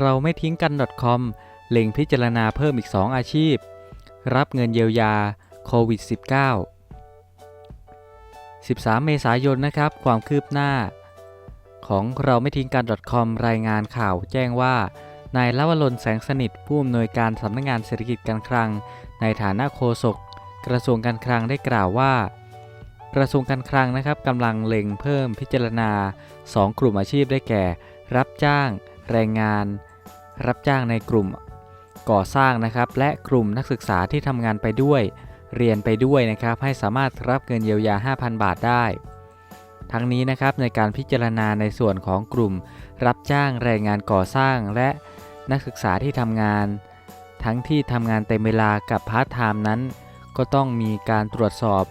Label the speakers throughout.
Speaker 1: เราไม่ทิ้งกัน .com เล็งพิจารณาเพิ่มอีก 2 อาชีพ รับเงินเยียวยาโควิด -19 13 เมษายนนะครับ ความคืบหน้า ของเราไม่ทิ้งกัน .com รายงานข่าวแจ้งว่านายลวรนแสงสนิทผู้อำนวยการสำนักงานเศรษฐกิจการคลัง ในฐานะโฆษกกระทรวงการคลังได้กล่าวว่า กระทรวงการคลังนะครับกำลังเล็งเพิ่มพิจารณา 2 กลุ่มอาชีพได้แก่ รับจ้าง แรงงาน รับจ้างในกลุ่มก่อสร้างนะครับและกลุ่มนักศึกษาที่ทำงานไปด้วย เรียนไปด้วยนะครับให้สามารถรับเงินเยียวยา 5,000 บาทได้ ทั้งนี้นะครับในการพิจารณาในส่วนของกลุ่ม รับจ้างแรงงานก่อสร้าง และนักศึกษาที่ทำงาน ทั้งที่ทำงานเต็มเวลากับพาร์ทไทม์นั้น ก็ต้องมีการตรวจสอบ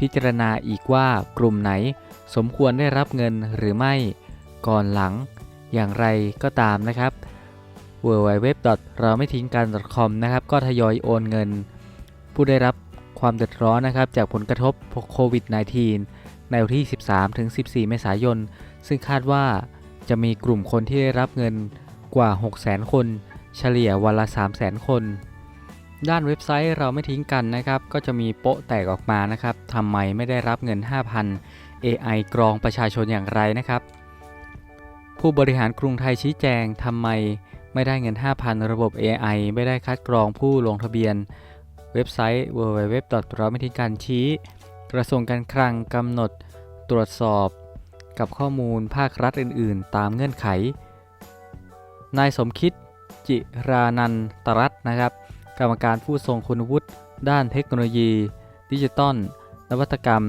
Speaker 1: พิจารณาอีกว่ากลุ่มไหน สมควรได้รับเงินหรือไม่ ก่อนหลัง อย่างไรก็ตามนะครับ w w w เราไม่ทิ้งกัน .com นะครับ ก็ทยอยโอนเงิน ผู้ได้รับความเดือดร้อนนะครับ จากผลกระทบโควิด -19 ในวันที่ 13-14 เมษายน ซึ่งคาดว่าจะมีกลุ่มคนที่ได้รับเงินกว่า 600,000 คน เฉลี่ยวันละ 300,000 คน ด้านเว็บไซต์เราไม่ทิ้งกันนะครับ ก็จะมีโป๊ะแตกออกมานะครับทำไมไม่ได้รับเงิน 5,000 AI กรองประชาชนอย่างไรนะครับ ผู้บริหารกรุงไทยชี้แจงทำไมไม่ได้เงิน 5,000 ระบบ AI ไม่ได้คัดกรองผู้ลงทะเบียน เว็บไซต์ www. เราไม่ทิ้งกันชี้ กระทรวงการคลังกำหนดตรวจสอบกับข้อมูลภาครัฐอื่น ๆ ตามเงื่อนไข นายสมคิดจิรานันตรัตน์นะครับ กรรมการผู้ทรงคุณวุฒิด้านเทคโนโลยี ดิจิตอลนวัตกรรม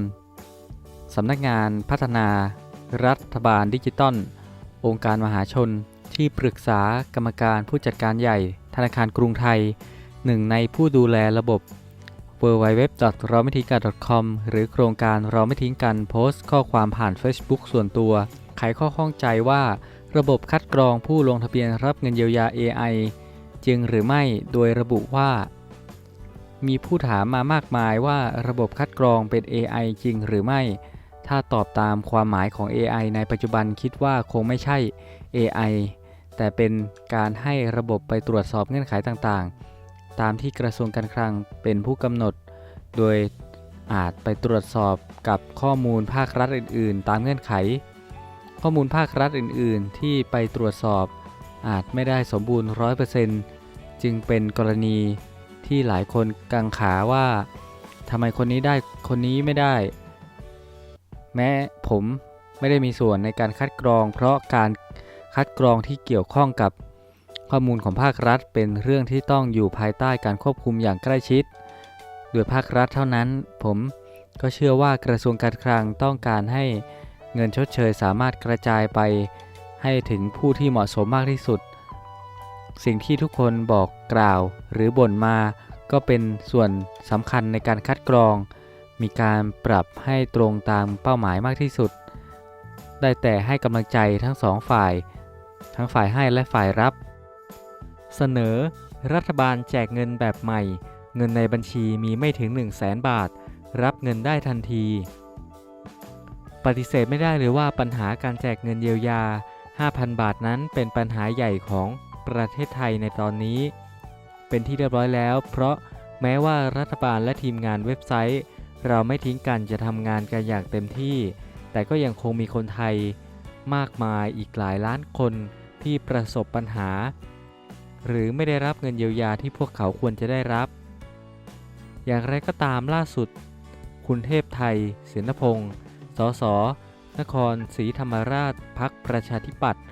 Speaker 1: สำนักงานพัฒนา รัฐบาลดิจิตอล องค์การมหาชน ที่ปรึกษากรรมการผู้จัดการใหญ่ ธนาคารกรุงไทย หนึ่งในผู้ดูแลระบบ w w w เราไม่ทิ้งกัน .com หรือโครงการเราไม่ทิ้งกันโพสต์ข้อความผ่าน Facebook ส่วนตัว ไขข้อข้องใจว่า ระบบคัดกรองผู้ลงทะเบียนรับเงินเยียวยา AI จริงหรือไม่โดยระบุว่า มีผู้ถามมามากมายว่าระบบคัดกรองเป็น AI จริงหรือไม่ ถ้าตอบตามความหมายของ AI ในปัจจุบันคิดว่าคงไม่ใช่ AI แต่เป็นการให้ระบบไปตรวจสอบเงื่อนไขต่างๆ ตามที่กระทรวงการคลังเป็นผู้กำหนด โดยอาจไปตรวจสอบกับข้อมูลภาครัฐอื่น ๆ ตามเงื่อนไข ข้อมูลภาครัฐอื่น ๆ ที่ไปตรวจสอบ อาจไม่ได้สมบูรณ์ 100%จึงเป็นกรณีที่หลายคนกังขาว่าทำไมคนนี้ได้คนนี้ไม่ได้ แม้ผมไม่ได้มีส่วนในการคัดกรอง เพราะการคัดกรองที่เกี่ยวข้องกับข้อมูลของภาครัฐ เป็นเรื่องที่ต้องอยู่ภายใต้การควบคุมอย่างใกล้ชิด โดยภาครัฐเท่านั้น ผมก็เชื่อว่ากระทรวงการคลังต้องการให้เงินชดเชยสามารถกระจายไปให้ถึงผู้ที่เหมาะสมมากที่สุด สิ่งที่ทุกคนบอกกล่าวหรือบ่นมา ก็เป็นส่วนสำคัญในการคัดกรอง มีการปรับให้ตรงตามเป้าหมายมากที่สุด ได้แต่ให้กำลังใจทั้งสองฝ่าย ทั้งฝ่ายให้และฝ่ายรับ เสนอ รัฐบาลแจกเงินแบบใหม่ เงินในบัญชีมีไม่ถึง 1 0 0 0 0แสนบาท รับเงินได้ทันที ปฏิเสธไม่ได้เลยว่าปัญหาการแจกเงินเยียวยา 5,000 บาทนั้นเป็นปัญหาใหญ่ของประเทศไทยในตอนนี้ เป็นที่เรียบร้อยแล้ว เพราะแม้ว่ารัฐบาลและทีมงานเว็บไซต์ เราไม่ทิ้งกันจะทำงานกันอย่างเต็มที่ แต่ก็ยังคงมีคนไทยมากมายอีกหลายล้านคนที่ประสบปัญหา หรือไม่ได้รับเงินเยียวยาที่พวกเขาควรจะได้รับ อย่างไรก็ตามล่าสุด คุณเทพไทยเสนพงศ์สส นครศรีธรรมราชพักประชาธิปัตย์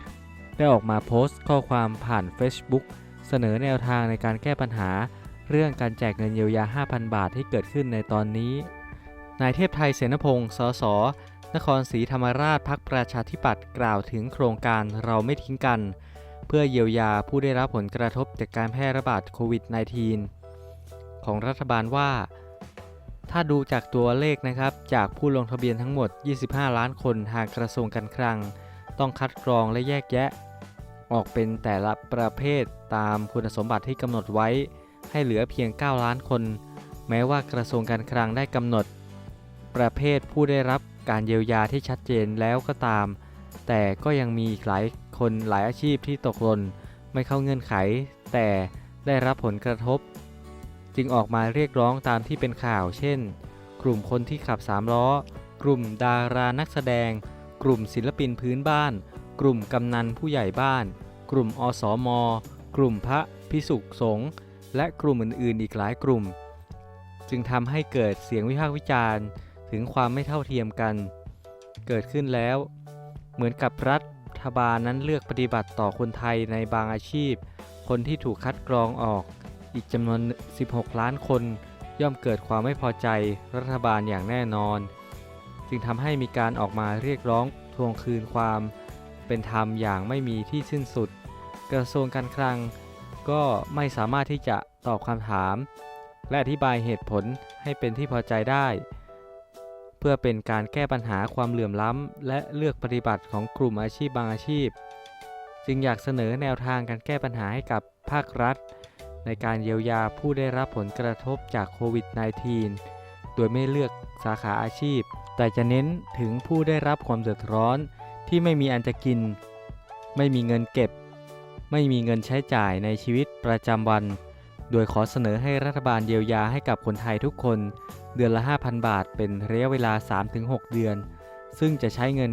Speaker 1: ได้ออกมาโพสต์ข้อความผ่าน Facebook เสนอแนวทางในการแก้ปัญหา เรื่องการแจกเงินเยียวยา 5,000 บาทที่เกิดขึ้นในตอนนี้ นายเทพไทยเสนพงศ์ สส นครศรีธรรมราชพักประชาธิปัตย์กล่าวถึงโครงการเราไม่ทิ้งกัน เพื่อเยียวยาผู้ได้รับผลกระทบจากการแพร่ระบาดโควิด -19 ของรัฐบาลว่า ถ้าดูจากตัวเลขนะครับ จากผู้ลงทะเบียนทั้งหมด 25 ล้านคนหากกระทรวงการคลัง ต้องคัดกรองและแยกแยะ ออกเป็นแต่ละประเภทตามคุณสมบัติที่กำหนดไว้ ให้เหลือเพียง 9 ล้านคน แม้ว่ากระทรวงการคลังได้กำหนด ประเภทผู้ได้รับการเยียวยาที่ชัดเจนแล้วก็ตาม แต่ก็ยังมีหลายคนหลายอาชีพที่ตกหล่นไม่เข้าเงื่อนไข แต่ได้รับผลกระทบ จึงออกมาเรียกร้องตามที่เป็นข่าว เช่น กลุ่มคนที่ขับสามล้อ กลุ่มดารานักแสดง กลุ่มศิลปินพื้นบ้าน กลุ่มกำนันผู้ใหญ่บ้าน กลุ่มอสมกลุ่มพระพิสุสงฆ์และกลุ่มอื่นๆ อีกหลายกลุ่ม จึงทำให้เกิดเสียงวิพากษ์วิจารณ์ ถึงความไม่เท่าเทียมกัน เกิดขึ้นแล้ว เหมือนกับรัฐบาลนั้นเลือกปฏิบัติต่อคนไทยในบางอาชีพ คนที่ถูกคัดกรองออกอีกจำนวน 16 ล้านคน ย่อมเกิดความไม่พอใจรัฐบาลอย่างแน่นอน จึงทำให้มีการออกมาเรียกร้องทวงคืนความเป็นธรรมอย่างไม่มีที่สิ้นสุด กระทรวงการคลัง ก็ไม่สามารถที่จะตอบคำถาม และอธิบายเหตุผลให้เป็นที่พอใจได้ พื่อเป็นการแก้ปัญหาความเหลื่อมล้ำ และเลือกปฏิบัติของกลุ่มอาชีพบางอาชีพ จึงอยากเสนอแนวทางการแก้ปัญหาให้กับภาครัฐ ในการเยียวยาผู้ได้รับผลกระทบจากโควิด -19 โดยไม่เลือกสาขาอาชีพ แต่จะเน้นถึงผู้ได้รับความเดือดร้อนที่ไม่มีอันจะกิน ไม่มีเงินเก็บ ไม่มีเงินใช้จ่ายในชีวิตประจำวัน โดยขอเสนอให้รัฐบาลเยียวยาให้กับคนไทยทุกคน เดือนละ 5,000 บาท เป็นระยะเวลา 3-6 เดือน ซึ่งจะใช้เงิน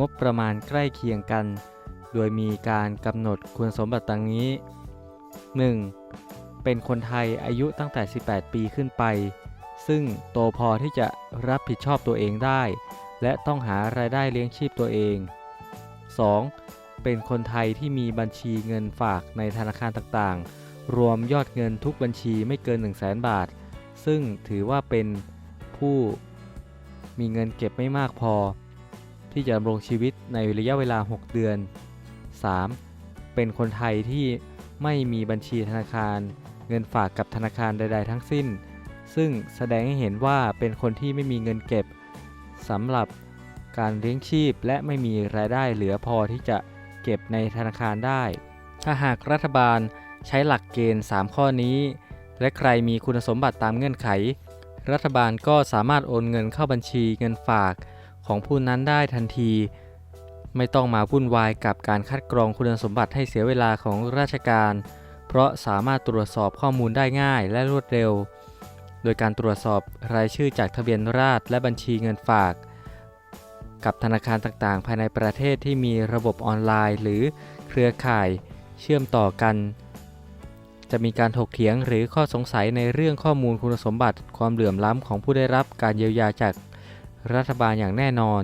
Speaker 1: งบประมาณใกล้เคียงกัน โดยมีการกำหนดคุณสมบัติดังนี้ 1. เป็นคนไทยอายุตั้งแต่ 18 ปีขึ้นไป ซึ่งโตพอที่จะรับผิดชอบตัวเองได้ และต้องหารายได้เลี้ยงชีพตัวเอง 2. เป็นคนไทยที่มีบัญชีเงินฝากในธนาคารต่างๆ รวมยอดเงินทุกบัญชีไม่เกิน 1 0 0 0 0 0 บาท ซึ่งถือว่าเป็นผู้มีเงินเก็บไม่มากพอ ที่จะดำรงชีวิตในระยะเวลา 6 เดือน 3. เป็นคนไทยที่ไม่มีบัญชีธนาคาร เงินฝากกับธนาคารใด ๆ ทั้งสิ้น ซึ่งแสดงให้เห็นว่าเป็นคนที่ไม่มีเงินเก็บสำหรับการเลี้ยงชีพและไม่มีรายได้เหลือพอที่จะเก็บในธนาคารได้ ถ้าหากรัฐบาลใช้หลักเกณฑ์ 3 ข้อนี้ และใครมีคุณสมบัติตามเงื่อนไข รัฐบาลก็สามารถโอนเงินเข้าบัญชีเงินฝากของผู้นั้นได้ทันที ไม่ต้องมาวุ่นวายกับการคัดกรองคุณสมบัติให้เสียเวลาของราชการ เพราะสามารถตรวจสอบข้อมูลได้ง่ายและรวดเร็ว โดยการตรวจสอบรายชื่อจากทะเบียนราษฎรและบัญชีเงินฝาก กับธนาคารต่างๆ ภายในประเทศที่มีระบบออนไลน์ หรือเครือข่ายเชื่อมต่อกัน จะมีการถกเถียงหรือข้อสงสัยในเรื่องข้อมูลคุณสมบัติ ความเหลื่อมล้ำของผู้ได้รับการเยียวยาจากรัฐบาลอย่างแน่นอน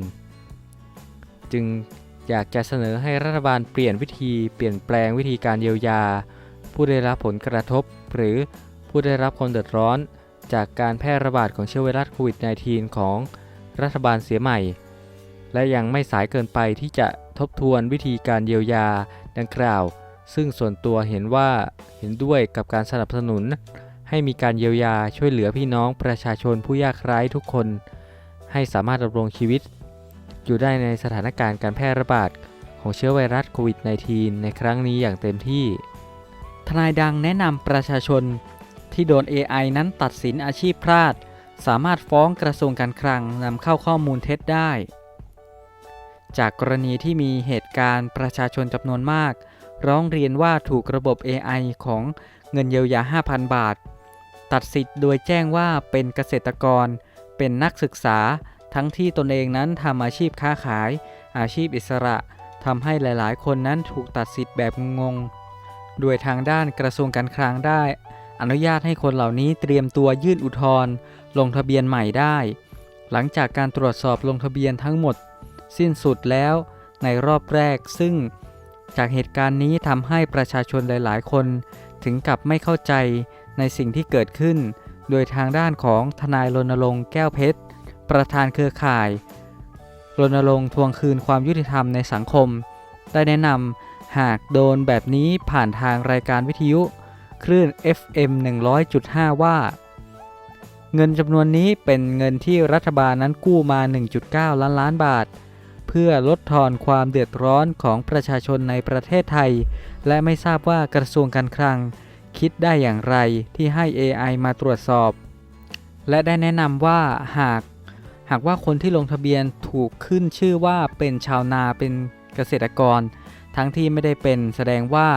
Speaker 1: จึงอยากจะเสนอให้รัฐบาลเปลี่ยนวิธีเปลี่ยนแปลงวิธีการเยียวยา ผู้ได้รับผลกระทบ หรือผู้ได้รับความเดือดร้อน จากการแพร่ระบาดของเชื้อไวรัสโควิด -19 ของรัฐบาลเสียใหม่ และยังไม่สายเกินไปที่จะทบทวนวิธีการเยียวยาดังกล่าว ซึ่งส่วนตัวเห็นว่าเห็นด้วยกับการสนับสนุน ให้มีการเยียวยาช่วยเหลือพี่น้องประชาชนผู้ยากไร้ทุกคน ให้สามารถดำรงชีวิต อยู่ได้ในสถานการณ์การแพร่ระบาดของเชื้อไวรัสโควิด -19 ในครั้งนี้อย่างเต็มที่ ทนายดังแนะนำประชาชนที่โดน AI นั้นตัดสินอาชีพพลาด สามารถฟ้องกระทรวงการคลังนำเข้าข้อมูลเท็จได้ จากกรณีที่มีเหตุการณ์ประชาชนจำนวนมาก ร้องเรียนว่าถูกระบบ AI ของเงินเยียวยา 5,000 บาท ตัดสิทธิ์โดยแจ้งว่าเป็นเกษตรกร เป็นนักศึกษา ทั้งที่ตนเองนั้นทำอาชีพค้าขาย อาชีพอิสระทำให้หลาย ๆ คนนั้นถูกตัดสิทธิ์แบบงงๆ โดยทางด้านกระทรวงการคลังได้ อนุญาตให้คนเหล่านี้เตรียมตัวยื่นอุทธรณ์ลงทะเบียนใหม่ได้ หลังจากการตรวจสอบลงทะเบียนทั้งหมด สิ้นสุดแล้วในรอบแรกซึ่ง จากเหตุการณ์นี้ทำให้ประชาชนหลาย ๆ คนถึงกับไม่เข้าใจในสิ่งที่เกิดขึ้น โดยทางด้านของทนายรณรงค์แก้วเพชร ประธานเครือข่ายรณรงค์ทวงคืนความยุติธรรมในสังคม ได้แนะนำหากโดนแบบนี้ผ่านทางรายการวิทยุ คลื่น FM 100.5 ว่า เงินจำนวนนี้เป็นเงินที่รัฐบาลนั้นกู้มา 1.9 ล้านล้านบาท พื่อลดทอนความเดือดร้อนของประชาชนในประเทศไทย และไม่ทราบว่ากระทรวงการคลัง คิดได้อย่างไรที่ให้ AI มาตรวจสอบ และได้แนะนำว่าหาก หากว่าคนที่ลงทะเบียนถูกขึ้นชื่อว่าเป็นชาวนาเป็นเกษตรกร ทั้งที่ไม่ได้เป็นแสดงว่า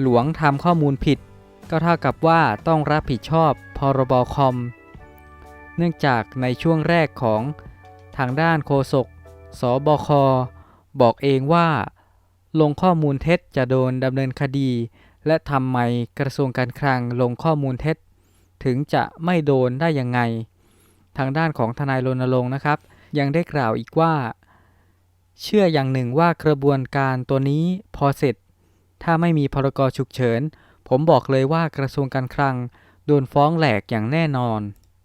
Speaker 1: หลวงทำข้อมูลผิด ก็เท่ากับว่าต้องรับผิดชอบพรบคอม เนื่องจากในช่วงแรกของทางด้านโฆษก สบค บอกเองว่า ลงข้อมูลเท็จจะโดนดำเนินคดี และทำไมกระทรวงการคลังลงข้อมูลเท็จ ถึงจะไม่โดนได้ยังไง ทางด้านของทนายรณรงค์นะครับ ยังได้กล่าวอีกว่า เชื่ออย่างหนึ่งว่ากระบวนการตัวนี้พอเสร็จ ถ้าไม่มีพรกฉุกเฉิน ผมบอกเลยว่ากระทรวงการคลัง โดนฟ้องแหลกอย่างแน่นอน